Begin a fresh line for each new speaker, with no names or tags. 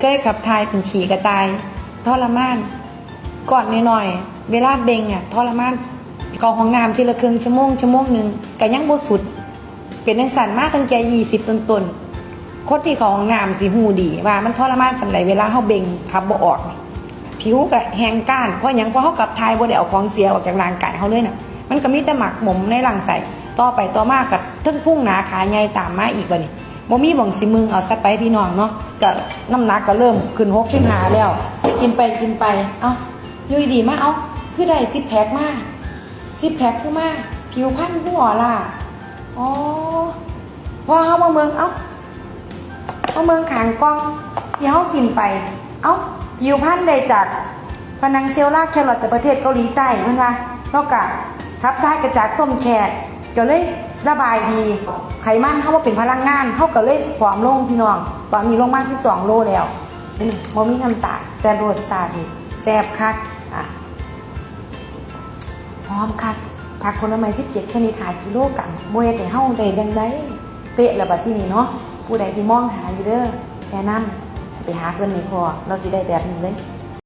เคยขับทายเป็นฉี่กระตายทรมานก่อนหน่อยๆเวลาเบงอะทรมานเข้าห้องน้ำทีละครึ่งชั่วโมงชั่วโมงหนึ่งก็ยังบ่สุด เป็นนังสันมากตั้งแต่ยี่สิบต้นๆคนที่เขาห้องน้ำสิหูดีว่ามันทรมานสำหรับเวลาเฮาเบงขับบ่ออก ผิวก็แห้งก้านเพราะยังเพราะเฮากับทายบ่ได้เอาของเสียออกจากร่างกายเฮาเลยน่ะ มันก็มีแต่หมักหมมในร่างใส่ต่อไปต่อมากับทึ่งพุ่งหนาขาใหญ่ตามมาอีกบัดนี้ บ่มีบ่งสิมึงเอาซะไปพี่น้องเนาะก็น้ำหนักก็เริ่มขึ้น65แล้ว กินไปกินไป เอ้าอยู่ดีมาเอ้าคือได้10แพ็คมา10แพ็คคือมาผิวพรรณคือออล่ะอ๋อพอเฮามาเมืองเอ้ามาเมืองขางกล้องที่เฮากินไป เอ้าผิวพรรณได้จากพนังเซลลาแครอทจากประเทศเกาหลีใต้เพิ่อนว่านอกจากทับท้ายกระจากส้มแขก ก็เลยระบายดีไขมันเข้ามาเป็นพลังงานเข้าก็เลยผอมลงพี่น้อง ตอนนี้ลงมา12โลแล้วนี่บ่มีน้ำตาลแต่รสชาติแซ่บคักอะพร้อมคักผักผลไม้17ชนิดหากิโลกรัมบ่เฮ็ดให้เฮาได้ดังใดเป๊ะแล้วบัดที่นี่เนาะผู้ใดที่มองหาอยู่เด้อแนะนำไปหาเพิ่นนี่พอเราสิได้แบบนี้เลย